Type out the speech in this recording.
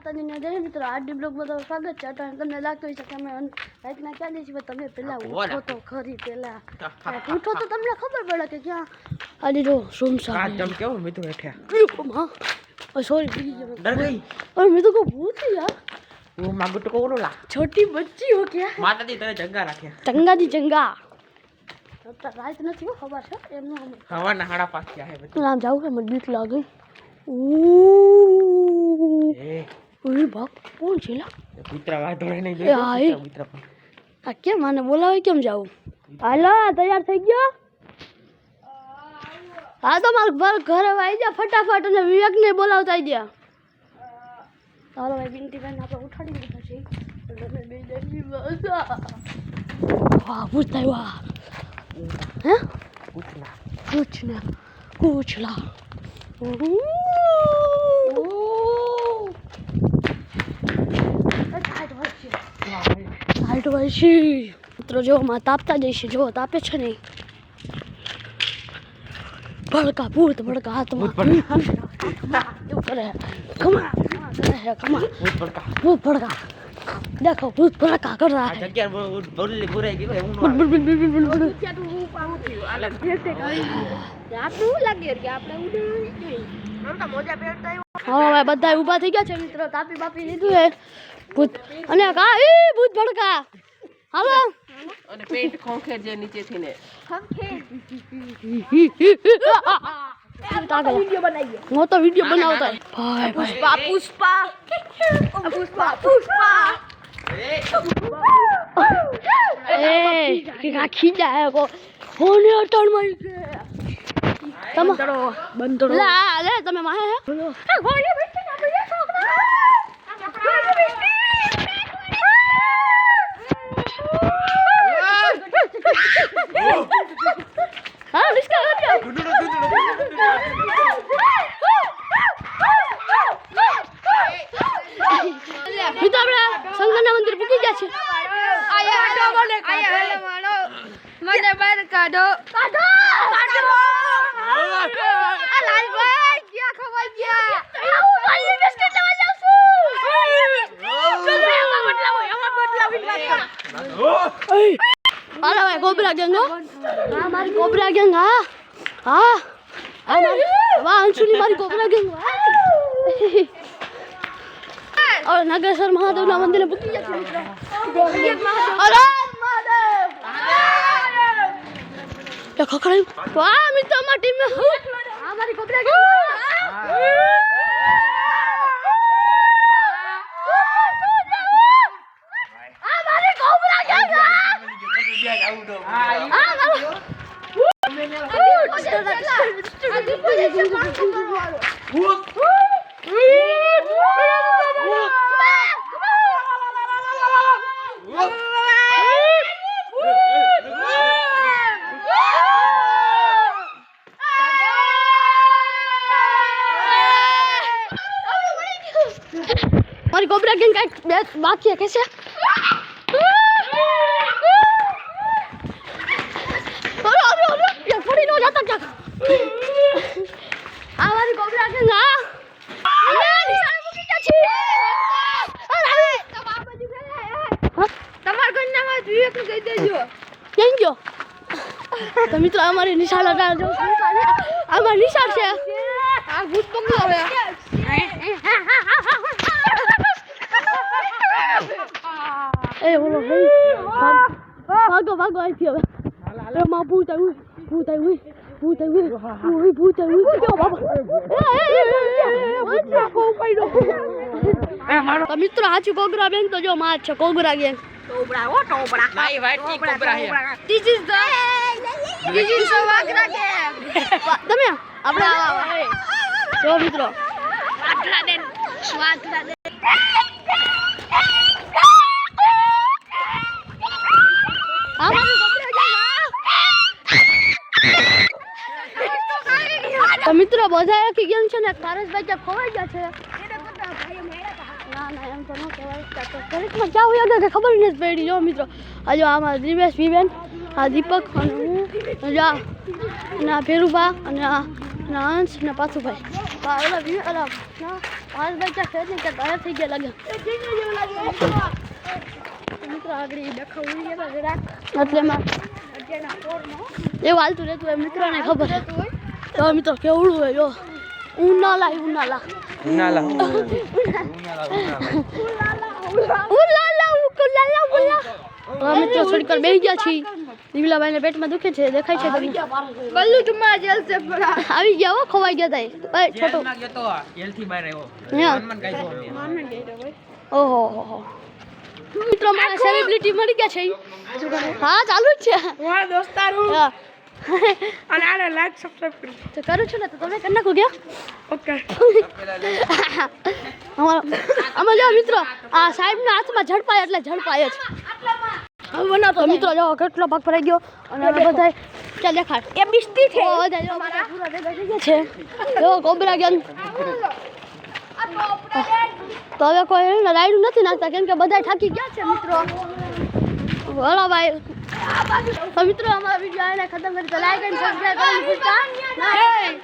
માતાજીને જય મિત્રો આજની બ્લોગમાં તમારું સ્વાગત છે અટાણે તમને લાગતું હશે કે અમે રાતના ક્યાં જઈએ છીએ તમે પહેલાં ઉઠો તો ખરી પહેલાં ઉઠો તો તમને ખબર પડે કે ક્યાં આડી જો સુમસામ તમે કેવું મિત્રો બેઠ્યા સોરી ભૂલી ગયો ડર ગઈ પણ મેં તો કહું ભૂતી યાર હું માગું તો કહું લા છોટી બચ્ચી હો કે માતાજી તને જંગા રાખ્યા જંગાજી જંગા રાત નથી ખબર છે એમનું હવાના હાડા પાસ થયા છે નામ જાવું કે મને બીક લાગે Ooh. Yeah. ઓય બાપ કોણ છે લા? કૂતરા વાઢોળે નહીં એ હા, એ. જોઈ કૂતરા આ કેમ આને બોલાવે કેમ જાવું હાલો તૈયાર થઈ ગયો? હા તો મારા ઘર ઘરે આવી જા ફટાફટ અને વિવેકને બોલાવતા ગયા ચાલો ભાઈ બિનતી બેન આપણે ઉઠાડી દીધા છે. એટલે બે જણની મજા વાહ પૂછતા વાહ હે? પૂછને. પૂછલા. છે મિત્રો જો માં તાપતા જઈશ જો તાપે છે નહીં ભડકા ભૂત ભડકા હાથમાં. કરે કમા કમા કરે કમા ભૂત ભડકા. દેખો ભૂત ભડકા કર. રહા હે જગ્યા બોલી બોરાઈ ગઈ હું બુલ બુલ બુલ બુલ બુલ બુલ હા ભાઈ બધા ઊભા થઈ ગયા છે મિત્રો. તાપી બાપી લીધું હે ભૂત અને કા? એ ભૂત ભડકા. હાલો. અને પેન્ટ ખોખે જે નીચેથી ને બનાવીએ હું તો વિડિયો બનાવતો. ભાઈ ભાઈ. પુષ્પા એ કે રાખી જાય કો. ફોને અટણ કે તમે બંદરો લા લે તમે માહે હે? એ ગોળી બેઠી ના બે હા રિસ્કા કાઢ્યો મિત્રો આપણે શંકરના મંદિર પૂકી ગયા છે મને બહાર કાઢો. કાઢો! કાઢો! આ લાલભાઈ ક્યાં ખવાઈ ગયા? આવું પાણી બિસ્કિટ લેવા જાઉં છું. એમાં બદલાવો એમાં બદલાવી વાત કરો અરે ભાઈ કોબરા ગેંગ હો. હા મારી કોબરા ગેંગ હા. હા. હા મારી વાહ અંશુની મારી કોબરા ગેંગ. હા નગેશ્વર મહાદેવના મંદિરે પૂકી ગયા છે મિત્રો. અરે 야 가까이 와 미터 Whoa! મારી ગોબરા ગેંગ કંઈક બે બાકી કે છે. ફોડી નો જાતા ક્યાંક. આ મારી કોબરા ગેંગ હા. તમારા ઘરના માં વિવેક કહી દેજો. કેમ ગયો? તો મિત્રો અમારી નિશાળ હતા જો અમારી નિશાળ છે. આ ભૂત પકડો હવે. એ માં ભૂત આવ્યું ભૂત આવ્યું ભૂત આવ્યું ઓય ભૂત આવ્યું જો બાબા એ, એ, એ, એ, એ, કો પડ્યો તો મિત્રો સાચું કોગરા બેન તો જો માં છે કોગરા ગેંગ કોબરા હે the વાગરા game. તમે આપણે આવા, આવા. જો મિત્રો આ મારી કોગરા ગેંગ મિત્રો બધા એક ગેમ છે ને પારસભાઈ ત્યાં ખોવાઈ ગયા છે. ના ના, એમ તો ન કહેવાય. હોય ખબર નથી પડી. જો મિત્રો, આ જો આમાં દિવેશ વિવેન આ દીપક અને હું જા અને આ ફેરુભા અને આ અંશ ને પાથુભાઈ હા ઓલા વી ઓલા ના પાંચ બચ્ચા ને કે તૈયાર થઈ ગયા લાગે. મિત્રો, આગળ દેખાવું એટલે એમાં એવું હાલતું રહેતું હોય, મિત્રોને ખબર. તો મિત્રો કેવડું હોય જો ઉનાલા ઉનાલા ઉનાલા ઉલાલા ઉકલાલા ઉલા હવે મિત્રો થોડીક વાર બેસી ગયા છીએ દીવલાભાઈને પેટમાં દુખે છે દેખાય છે તમને ગલ્લુ જુમ્મા જેલ સે પડા આવી ગયા હો ખવાઈ ગયા તાય એ. ઓય છોટો ગયો તો જેલથી બહાર આવ્યો હા. મન કાઢ્યો અમે ઓહો હો હો મિત્રો મારા સેલિબ્રિટી મળી ગયા છે હા ચાલુ જ છે મારા દોસ્તાર. અને આને લાઈક સબસ્ક્રાઇબ કરો. તો કરું છું ને તો તમે કરી નાખો ગયો ઓકે અમારા અમે જો મિત્રો આ સાહેબના હાથમાં ઝડપાય એટલે ઝડપાય જ. હવે બનાવતો મિત્રો જો કેટલો ભાગ ભરાઈ ગયો અને હવે બધા ચાલ દેખાડ. એ બિસ્તી છે. ઓ બધા જો મારા પૂરા ભેગા થઈ ગયા છે. જો કોબરા ગેંગ તો હવે કોઈ રાઈડ નથી નાખતા કેમ કે બધા થાકી ગયા છે મિત્રો. બોલો ભાઈ. તો મિત્રો અમારો વીડિયો આને ખતમ કરી તો લાઈક અને સબસ્ક્રાઇબ કરવાનું ભૂલતા નહીં